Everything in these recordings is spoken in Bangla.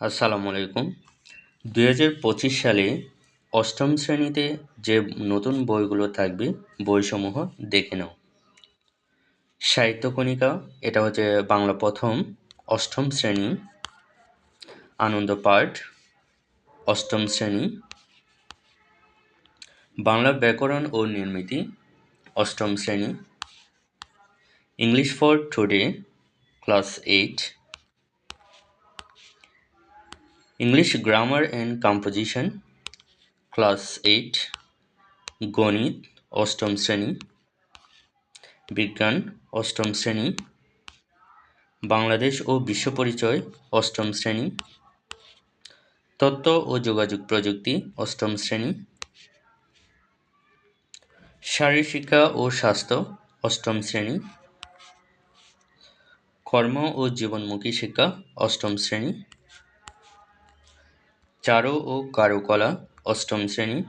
আসসালামু আলাইকুম। দুই হাজার পঁচিশ সালে অষ্টম শ্রেণীতে যে নতুন বইগুলো থাকবে, বইসমূহ দেখে নাও। সাহিত্যকণিকা এটা হচ্ছে বাংলা প্রথম, অষ্টম শ্রেণি। আনন্দ পাঠ, অষ্টম শ্রেণি। বাংলা ব্যাকরণ ও নির্মিতি, অষ্টম শ্রেণি। English for today, class eight. English grammar and composition class eight গণিত অষ্টম শ্রেণি বিজ্ঞান অষ্টম শ্রেণি বাংলাদেশ ও বিশ্ব পরিচয় অষ্টম শ্রেণি তথ্য ও যোগাযোগ প্রযুক্তি অষ্টম শ্রেণি শারীরশিক্ষা ও স্বাস্থ্য অষ্টম শ্রেণি কর্ম ও জীবনমুখী শিক্ষা অষ্টম শ্রেণি চারু ও কারুকলা, অষ্টম শ্রেণি।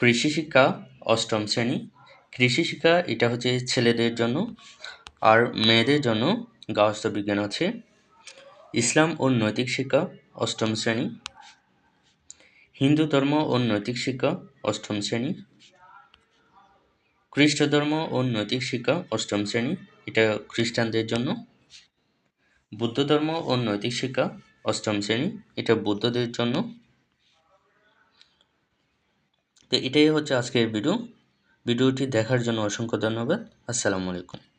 কৃষি শিক্ষা, অষ্টম শ্রেণি। কৃষি শিক্ষা, এটা হচ্ছে ছেলেদের জন্য। আর মেয়েদের জন্য গার্হস্থ্য বিজ্ঞান আছে। ইসলাম ও নৈতিক শিক্ষা, অষ্টম শ্রেণি। হিন্দু ধর্ম ও নৈতিক শিক্ষা, অষ্টম শ্রেণি। খ্রিস্ট ধর্ম ও নৈতিক শিক্ষা, অষ্টম শ্রেণি। এটা খ্রিস্টানদের জন্য। বুদ্ধ ধর্ম ও নৈতিক শিক্ষা অষ্টম শ্রেণি, এটা বৌদ্ধদের জন্য। তো এটাই হচ্ছে আজকের ভিডিও ভিডিওটি দেখার জন্য অসংখ্য ধন্যবাদ। আসসালামু আলাইকুম।